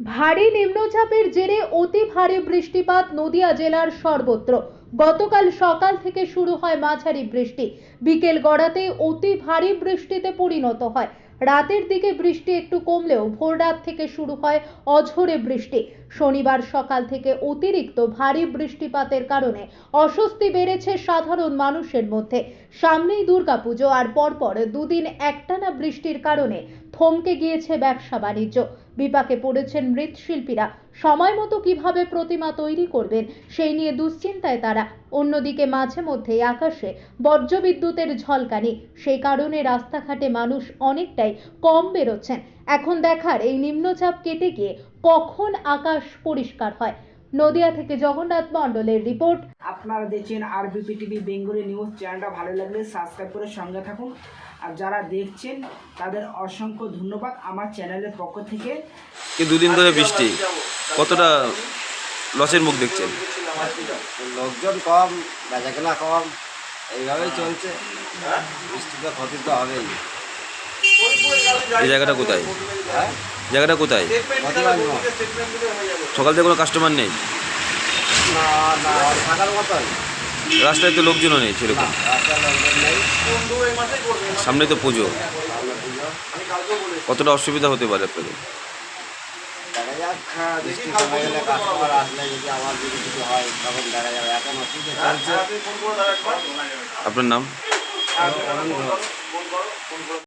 ভারী নিম্নচাপের জেরে অতি ভারী বৃষ্টিপাত নদিয়া জেলার সর্বত্র। গতকাল সকাল থেকে শুরু হয় মাঝারি বৃষ্টি। বিকেল গড়াতে অতি ভারী বৃষ্টিতে পরিণত হয়। রাতের দিকে বৃষ্টি একটু কমলেও ভোর রাত থেকে শুরু হয় অঝোরে বৃষ্টি। শনিবার সকাল থেকে অতিরিক্ত ভারী বৃষ্টিপাতের কারণে অস্বস্তি বেড়েছে সাধারণ মানুষের মধ্যে। সামনেই দুর্গাপুজো আর পরপর দুদিন একটানা বৃষ্টির কারণে থমকে গিয়েছে ব্যবসা বাণিজ্য। বিপাকে পড়েছেন মৃৎশিল্পীরা। সময় মতো কীভাবে প্রতিমা তৈরি করবেন, সেই নিয়ে দুশ্চিন্তায় তারা। অন্যদিকে মাঝে মধ্যেই আকাশে বজ্রবিদ্যুতের ঝলকানি। সেই কারণে রাস্তাঘাটে মানুষ অনেকটাই কম বেরোচ্ছেন। এখন দেখার এই নিম্নচাপ কেটে গিয়ে কখন আকাশ পরিষ্কার হয়? নদিয়া থেকে জগন্নাথ মণ্ডলের রিপোর্ট। আপনারা দেখছেন আরবিপি টিভি বেঙ্গলি নিউজ। চ্যানেলটা ভালো লাগলে সাবস্ক্রাইব করে সঙ্গে থাকুন। আর যারা দেখছেন তাদের অসংখ্য ধন্যবাদ আমার চ্যানেলের পক্ষ থেকে। এই দুদিন ধরে বৃষ্টি। কতটা লসের মুখ দেখছেন? লোকজন কম বেচাকেনা কম এইভাবেই চলছে। বৃষ্টিতে ক্ষতি তো হবেই। এই জায়গাটা কোথায়? হ্যাঁ? জায়গাটা কোথায়? সকাল থেকে কোনো কাস্টমার নেই? রাস্তায় তো লোকজনও নেই সেরকম। সামনে তো পুজো। কতটা অসুবিধা হতে পারে আপনাদের? আপনার নাম?